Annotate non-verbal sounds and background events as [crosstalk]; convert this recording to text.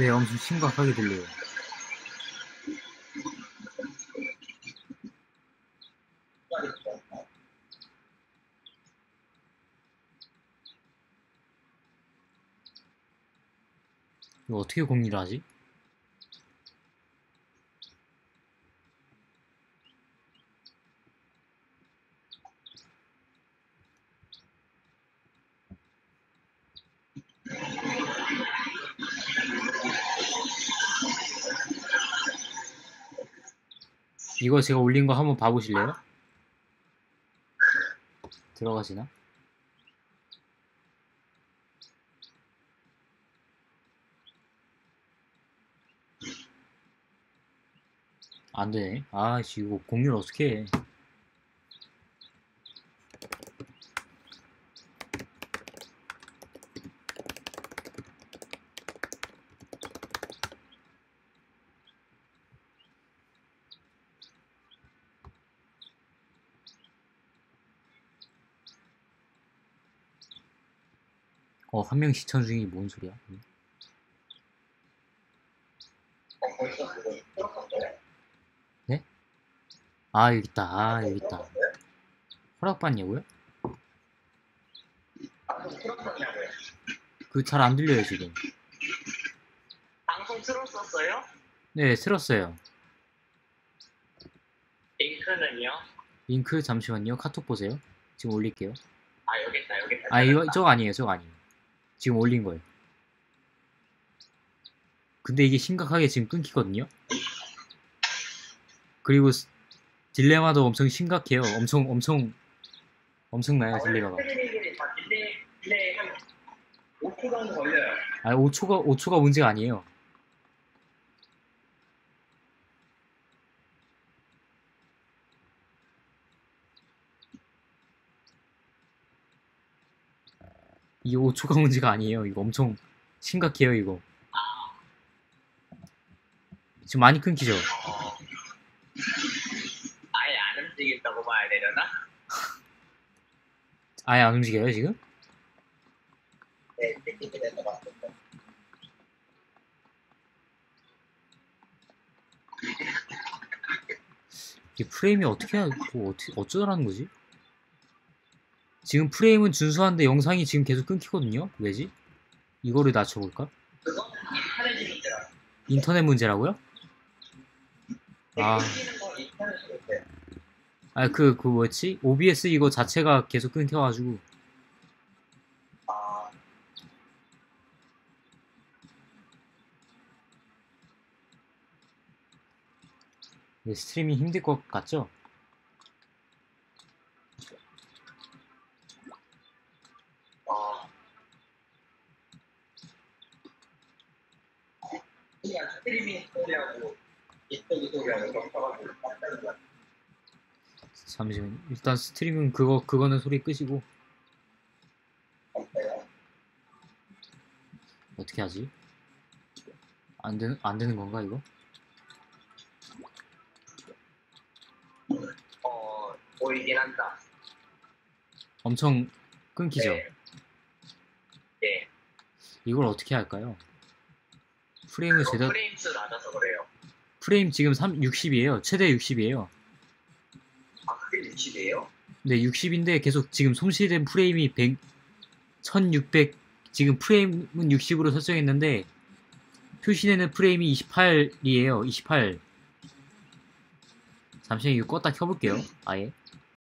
네, 엄청 심각하게 들려요. 이거 어떻게 공유를 하지? 이거 제가 올린 거 한번 봐보실래요? 들어가시나? 안 되네. 아씨, 이거 공유를 어떻게 해. 어, 한 명 시청 중이 뭔 소리야? 그거 풀었었어요? 아, 여기 있다. 아, 여기 있다. 허락받냐고요? 그 잘 안 들려요, 지금. 방송 틀었었어요? 네, 틀었어요. 링크는요? 링크 잠시만요. 카톡 보세요. 지금 올릴게요. 아 여기 있다 여기 있다 아, 이거, 저거 아니에요. 저거 아니에요. 지금 올린 거예요. 근데 이게 심각하게 지금 끊기거든요? 그리고 스- 딜레마도 엄청 심각해요. 엄청, 엄청, 엄청나요, 딜레마가. 스트리밍이 다 딜레이 딜레이 한 5초 정도 걸려요 아, 5초가, 5초가 문제가 아니에요. 이게 5초가 문제가 아니에요. 이거 엄청 심각해요, 이거. 지금 많이 끊기죠? 아예 안 움직인다고 봐야 되려나? [laughs] 아예 안 움직여요, 지금? 네 같은데 이게 프레임이 어떻게, 하- 뭐 어쩌라는 거지? 지금 프레임은 준수한데 영상이 지금 계속 끊기거든요? 왜지? 이거를 낮춰볼까? 인터넷 문제라고요? 아. 아, 그, 그 뭐였지? OBS 이거 자체가 계속 끊겨가지고. 아 이게 스트리밍 힘들 것 같죠? 그냥 스트리밍 소리하고 이쪽이 소리하고 겹쳐가지고 깜짝이야 잠시만요. 일단 스트리밍 그거, 그거는 소리 끄시고. 어때요? 어떻게 하지? 안 되는, 안 되는 건가, 이거? 어 보이긴 한다 엄청 끊기죠? 네. 네. 이걸 어떻게 할까요? 프레임을 그거 제대로, 프레임 수 낮아서 그래요 프레임 지금 3, 60이에요. 최대 60이에요. 아 그게 60이에요? 네, 60인데 계속 지금 손실된 프레임이 100, 1600, 지금 프레임은 60으로 설정했는데, 표시되는 프레임이 28이에요. 28. 잠시만 이거 껐다 켜볼게요. 아예.